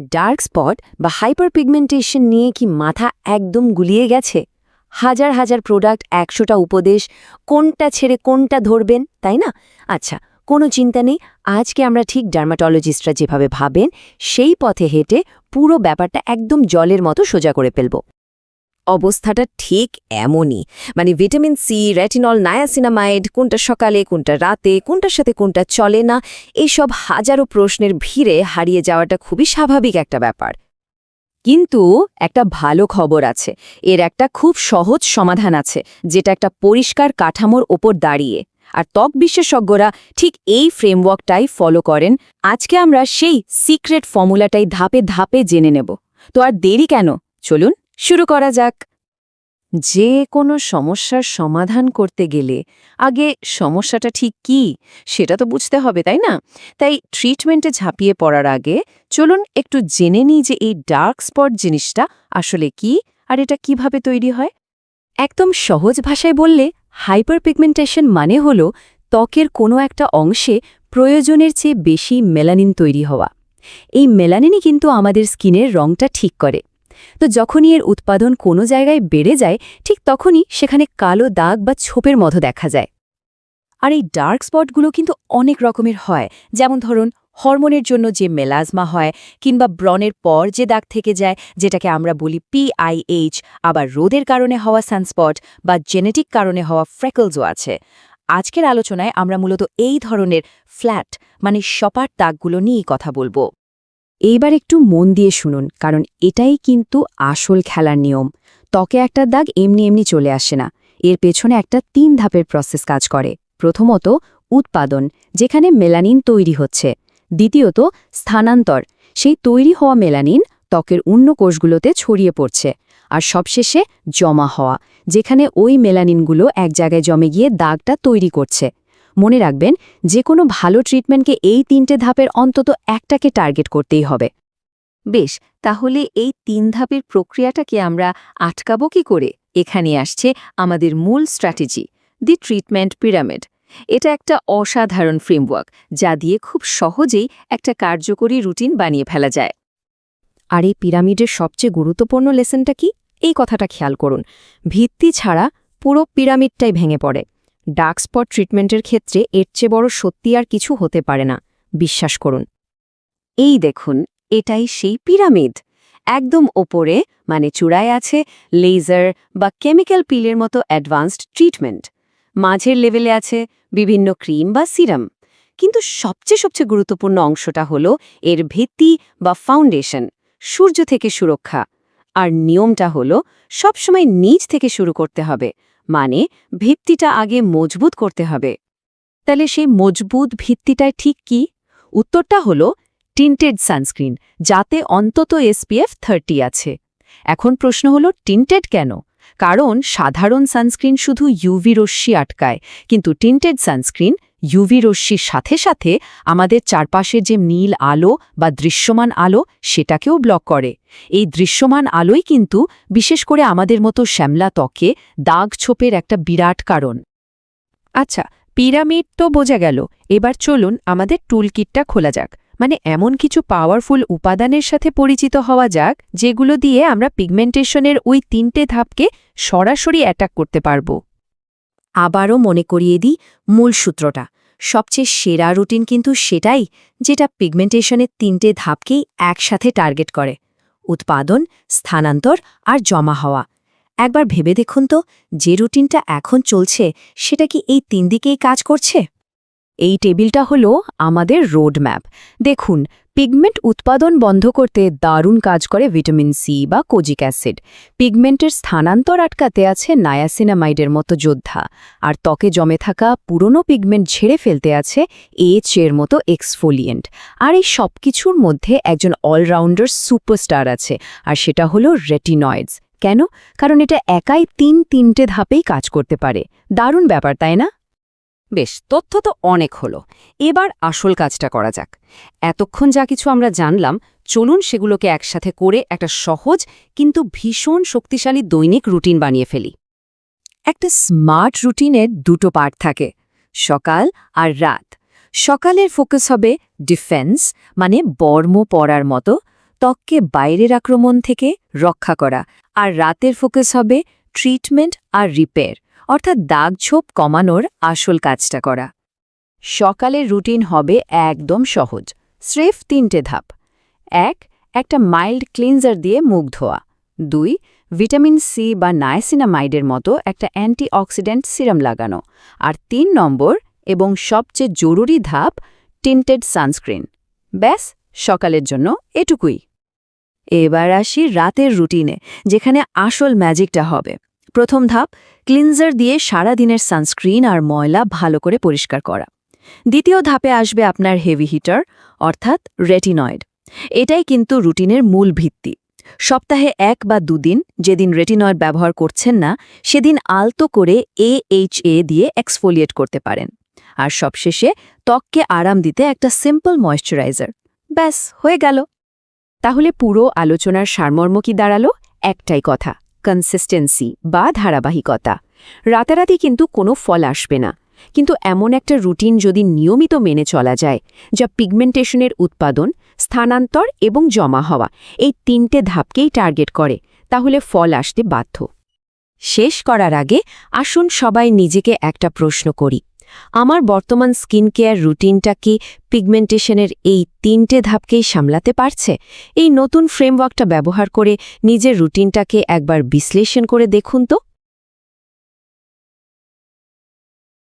Dark spot বা hyper pigmentation নিয়ে কি মাথা একদম গুলিয়ে গেছে? হাজার হাজার প্রোডাক্ট, একশোটা উপদেশ, কোনটা ছেড়ে কোনটা ধরবেন, তাই না? আচ্ছা কোনো চিন্তা নেই। আজকে আমরা ঠিক ডার্মাটোলজিস্টরা যেভাবে ভাবেন, সেই পথে হেঁটে পুরো ব্যাপারটা একদম জলের মতো সোজা করে ফেলব। অবস্থাটা ঠিক এমনই। মানে ভিটামিন সি, রেটিনল, নায়াসিনামাইড, কোনটা সকালে, কোনটা রাতে, কোনটার সাথে, কোনটা চলে না, এইসব হাজারো প্রশ্নের ভিড়ে হারিয়ে যাওয়াটা খুবই স্বাভাবিক একটা ব্যাপার। কিন্তু একটা ভালো খবর আছে, এর একটা খুব সহজ সমাধান আছে, যেটা একটা পরিষ্কার কাঠামোর ওপর দাঁড়িয়ে। আর ত্বক বিশেষজ্ঞরা ঠিক এই ফ্রেমওয়ার্কটাই ফলো করেন। আজকে আমরা সেই সিক্রেট ফর্মুলাটাই ধাপে ধাপে জেনে নেব। তো আর দেরি কেন? চলুন। শুরু করা যাক। যে কোনো সমস্যার সমাধান করতে গেলে আগে সমস্যাটা ঠিক কি সেটা তো বুঝতে হবে, তাই না? তাই ট্রিটমেন্টে ঝাঁপিয়ে পড়ার আগে চলুন একটু জেনে নিই যে এই ডার্ক স্পট জিনিসটা আসলে কি আর এটা কীভাবে তৈরি হয়। একদম সহজ ভাষায় বললে হাইপার পিগমেন্টেশন মানে হল ত্বকের কোনো একটা অংশে প্রয়োজনের চেয়ে বেশি মেলানিন তৈরি হওয়া। এই মেলানিনই কিন্তু আমাদের স্কিনের রংটা ঠিক করে। তো যখনই এর উৎপাদন কোনো জায়গায় বেড়ে যায়, ঠিক তখনই সেখানে কালো দাগ বা ছোপের মতো দেখা যায়। আর এই ডার্ক স্পটগুলো কিন্তু অনেক রকমের হয়। যেমন ধরুন, হরমোনের জন্য যে মেলাজমা হয়, কিংবা ব্রণের পর যে দাগ থেকে যায়, যেটাকে আমরা বলি পিআইএইচ আবার রোদের কারণে হওয়া সানস্পট বা জেনেটিক কারণে হওয়া ফ্রেকলসও আছে। আজকের আলোচনায় আমরা মূলত এই ধরনের ফ্ল্যাট মানে সপার দাগগুলো নিয়েই কথা বলব। এইবার একটু মন দিয়ে শুনুন, কারণ এটাই কিন্তু আসল খেলার নিয়ম। ত্বকে একটা দাগ এমনি এমনি চলে আসে না। এর পেছনে একটা তিন ধাপের প্রসেস কাজ করে। প্রথমত, উৎপাদন, যেখানে মেলানিন তৈরি হচ্ছে। দ্বিতীয়ত, স্থানান্তর। সেই তৈরি হওয়া মেলানিন ত্বকের অন্য কোষগুলোতে ছড়িয়ে পড়ছে। আর সবশেষে, জমা হওয়া, যেখানে ওই মেলানিনগুলো এক জায়গায় জমে গিয়ে দাগটা তৈরি করছে। মনে রাখবেন যে কোনো ভালো ট্রিটমেন্টকে এই তিনটে ধাপের অন্তত একটাকে টার্গেট করতেই হবে। বেশ, তাহলে এই তিন ধাপের প্রক্রিয়াটাকে আমরা আটকাবো কি করে? এখানে আসছে আমাদের মূল স্ট্র্যাটেজি দি ট্রিটমেন্ট পিরামিড এটা একটা অসাধারণ ফ্রেমওয়ার্ক যা দিয়ে খুব সহজেই একটা কার্যকরী রুটিন বানিয়ে ফেলা যায়। আর এই পিরামিডের সবচেয়ে গুরুত্বপূর্ণ লেসনটা কি? এই কথাটা খেয়াল করুন। ভিত্তি ছাড়া পুরো পিরামিডটাই ভেঙে পড়ে। ডার্ক স্পট ট্রিটমেন্টের ক্ষেত্রে এর চেয়ে বড় সত্যি আর কিছু হতে পারে না, বিশ্বাস করুন। এই দেখুন, এটাই সেই পিরামিড। একদম ওপরে মানে চূড়ায় আছে, লেজার বা কেমিক্যাল পিলের মতো অ্যাডভান্সড ট্রিটমেন্ট। মাঝের লেভেলে আছে বিভিন্ন ক্রিম বা সিরাম। কিন্তু সবচেয়ে সবচেয়ে গুরুত্বপূর্ণ অংশটা হলো এর ভিত্তি বা ফাউন্ডেশন, সূর্য থেকে সুরক্ষা। আর নিয়মটা হলো সবসময় নিচ থেকে শুরু করতে হবে মানে ভিত্তিটা আগে মজবুত করতে হবে। তাহলে সেই মজবুত ভিত্তিটায় ঠিক কি? উত্তরটা হলো টিন্টেড সানস্ক্রিন, যাতে অন্তত এসপিএফ থার্টি আছে। এখন প্রশ্ন হলো, টিন্টেড কেন? কারণ সাধারণ সানস্ক্রিন শুধু ইউভি রশ্মি আটকায়, কিন্তু টিন্টেড সানস্ক্রিন ইউভি রশ্মির সাথে সাথে আমাদের চারপাশের যে নীল আলো বা দৃশ্যমান আলো সেটাকেও ব্লক করে। এই দৃশ্যমান আলোই কিন্তু বিশেষ করে আমাদের মতো শ্যামলা ত্বকে দাগ ছোপের একটা বিরাট কারণ। আচ্ছা পিরামিড তো বোঝা গেল। এবার চলুন আমাদের টুলকিটটা খোলা যাক। মানে এমন কিছু পাওয়ারফুল উপাদানের সাথে পরিচিত হওয়া যাক, যেগুলো দিয়ে আমরা পিগমেন্টেশনের ওই তিনটে ধাপকে সরাসরি অ্যাটাক করতে পারব। আবারও মনে করিয়ে দিই মূল সূত্রটা। সবচেয়ে সেরা রুটিন কিন্তু সেটাই যেটা পিগমেন্টেশনের তিনটে ধাপকেই একসাথে টার্গেট করে। উৎপাদন, স্থানান্তর আর জমা হওয়া। একবার ভেবে দেখুন তো, যে রুটিনটা এখন চলছে, সেটা কি এই তিন দিকেই কাজ করছে? এই টেবিলটা হলো আমাদের রোডম্যাপ। দেখুন, পিগমেন্ট উৎপাদন বন্ধ করতে দারুণ কাজ করে ভিটামিন সি বা কোজিক অ্যাসিড। পিগমেন্টের স্থানান্তর আটকাতে আছে নায়াসিনামাইডের মতো যোদ্ধা। আর ত্বকে জমে থাকা পুরনো পিগমেন্ট ঝেড়ে ফেলতে আছে এইচ এর মতো এক্সফোলিয়েন্ট। আর এই সব কিছুর মধ্যে একজন অলরাউন্ডার সুপারস্টার আছে, আর সেটা হলো রেটিনয়েডস। কেন? কারণ এটা একাই তিন তিনটে ধাপেই কাজ করতে পারে। দারুণ ব্যাপার, তাই না? বেশ, তথ্য তো অনেক হলো। এবার আসল কাজটা করা যাক। এতক্ষণ যা কিছু আমরা জানলাম, চলুন সেগুলোকে একসাথে করে একটা সহজ কিন্তু ভীষণ শক্তিশালী দৈনিক রুটিন বানিয়ে ফেলি। একটা স্মার্ট রুটিনের দুটো পার্ট থাকে, সকাল আর রাত। সকালের ফোকাস হবে ডিফেন্স মানে বর্ম পড়ার মতো, ত্বককে বাইরের আক্রমণ থেকে রক্ষা করা। আর রাতের ফোকাস হবে ট্রিটমেন্ট আর রিপেয়ার। অর্থাৎ দাগ ছোপ কমানোর আসল কাজটা করা। সকালের রুটিন হবে একদম সহজ। স্রেফ তিনটে ধাপ। এক, একটা মাইল্ড ক্লিনজার দিয়ে মুখ ধোয়া। দুই, ভিটামিন সি বা নায়াসিনামাইডের মতো একটা অ্যান্টিঅক্সিডেন্ট সিরাম লাগানো। আর তিন নম্বর এবং সবচেয়ে জরুরি ধাপ, টিন্টেড সানস্ক্রিন। ব্যাস, সকালের জন্য এটুকুই। এবার আসি রাতের রুটিনে, যেখানে আসল ম্যাজিকটা হবে। প্রথম ধাপ, ক্লিনজার দিয়ে সারা দিনের সানস্ক্রিন আর ময়লা ভালো করে পরিষ্কার করা। দ্বিতীয় ধাপে আসবে আপনার হেভি হিটার, অর্থাৎ রেটিনয়েড। এটাই কিন্তু রুটিনের মূল ভিত্তি। সপ্তাহে এক বা দুদিন যেদিন রেটিনয়েড ব্যবহার করছেন না, সেদিন আলতো করে এএইচএ দিয়ে এক্সফোলিয়েট করতে পারেন। আর সবশেষে ত্বককে আরাম দিতে একটা সিম্পল ময়শ্চারাইজার। ব্যাস, হয়ে গেল। তাহলে পুরো আলোচনার সারমর্ম কি দাঁড়াল? একটাই কথা। কনসিস্টেন্সি বা ধারাবাহিকতা। রাতারাতি কিন্তু কোনো ফল আসবে না। কিন্তু এমন একটা রুটিন যদি নিয়মিত মেনে চলা যায়, যা পিগমেন্টেশনের উৎপাদন, স্থানান্তর এবং জমা হওয়া এই তিনটে ধাপকেই টার্গেট করে, তাহলে ফল আসতে বাধ্য। শেষ করার আগে আসুন সবাই নিজেকে একটা প্রশ্ন করি। আমার বর্তমান স্কিন কেয়ার রুটিনটা কি পিগমেন্টেশনের এই তিনটে ধাপকেই সামলাতে পারছে? এই নতুন ফ্রেমওয়ার্কটা ব্যবহার করে নিজের রুটিনটাকে একবার বিশ্লেষণ করে দেখুন তো।